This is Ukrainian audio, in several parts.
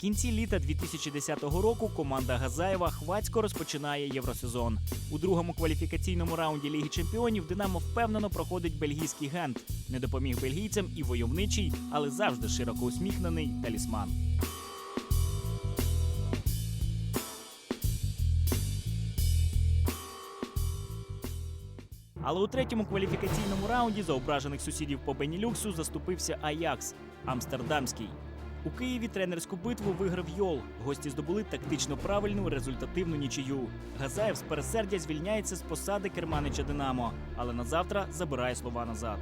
кінці літа 2010 року команда Газаєва хвацько розпочинає євросезон. У другому кваліфікаційному раунді Ліги Чемпіонів Динамо впевнено проходить бельгійський гент. Не допоміг бельгійцям і войовничий, але завжди широко усміхнений талісман. Але у третьому кваліфікаційному раунді за ображених сусідів по Бенілюксу заступився Аякс Амстердамський. У Києві тренерську битву виграв Йол. Гості здобули тактично правильну результативну нічию. Газаєв з пересердя звільняється з посади керманича Динамо, але на завтра забирає слова назад.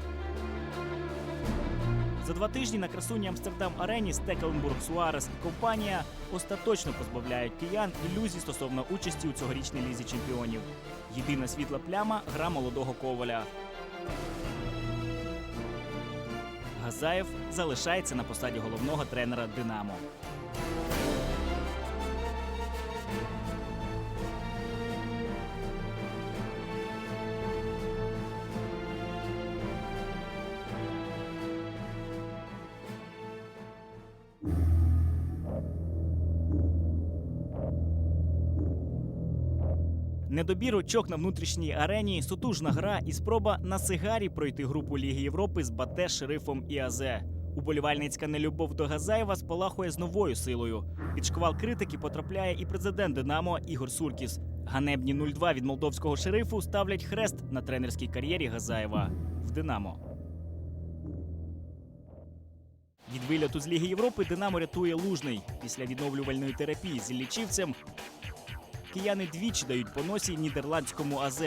За два тижні на красуні Амстердам Арені Стекеленбург Суарес і компанія остаточно позбавляють киян ілюзій стосовно участі у цьогорічній лізі чемпіонів. Єдина світла пляма гра молодого коваля. Газаєв залишається на посаді головного тренера Динамо. Недобір очок на внутрішній арені, сутужна гра і спроба на сигарі пройти групу Ліги Європи з Бате, Шерифом і Азе. Уболівальницька нелюбов до Газаєва спалахує з новою силою. Під шквал критики потрапляє і президент Динамо Ігор Суркіс. Ганебні 0-2 від молдовського шерифу ставлять хрест на тренерській кар'єрі Газаєва в Динамо. Від вильоту з Ліги Європи Динамо рятує лужний. Після відновлювальної терапії з лічівцем кияни двічі дають по носі нідерландському АЗ.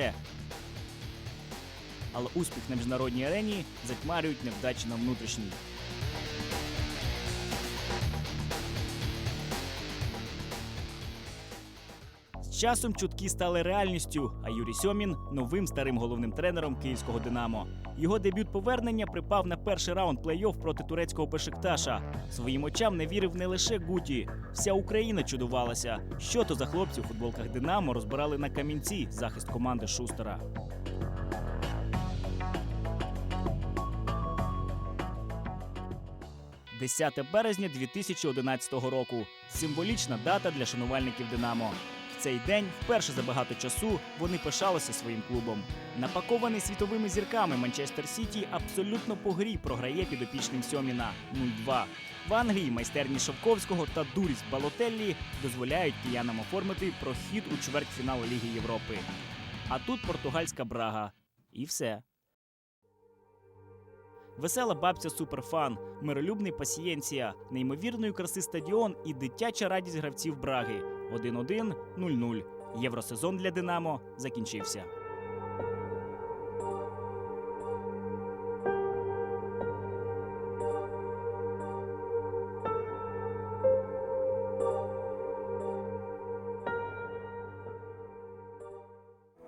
Але успіх на міжнародній арені затьмарюють невдачі на внутрішній. Часом чутки стали реальністю, а Юрій Сьомін новим старим головним тренером київського Динамо. Його дебют повернення припав на перший раунд плей-офф проти турецького Бешикташа. Своїм очам не вірив не лише Гуті. Вся Україна чудувалася. Що то за хлопці у футболках Динамо розбирали на камінці захист команди Шустера. – 10 березня 2011 року. Символічна дата для шанувальників Динамо. Цей день, вперше за багато часу, вони пишалися своїм клубом. Напакований світовими зірками Манчестер Сіті абсолютно по грі програє підопічним Сьоміна 0-2. В Англії майстерні Шовковського та дурість Балотеллі дозволяють киянам оформити прохід у чвертьфінал Ліги Європи. А тут португальська брага. І все. Весела бабця суперфан, миролюбний пасієнція, неймовірної краси стадіон і дитяча радість гравців Браги. 1-1, 0-0. Євросезон для Динамо закінчився.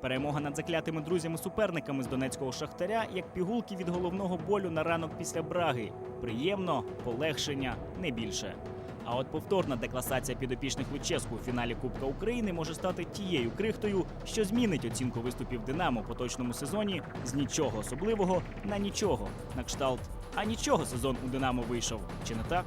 Перемога над заклятими друзями-суперниками з донецького шахтаря як пігулки від головного болю на ранок після браги. Приємно, полегшення, не більше. А от повторна декласація підопічних Луческу у фіналі Кубка України може стати тією крихтою, що змінить оцінку виступів Динамо у поточному сезоні з нічого особливого на нічого. На кшталт. А нічого сезон у Динамо вийшов. Чи не так?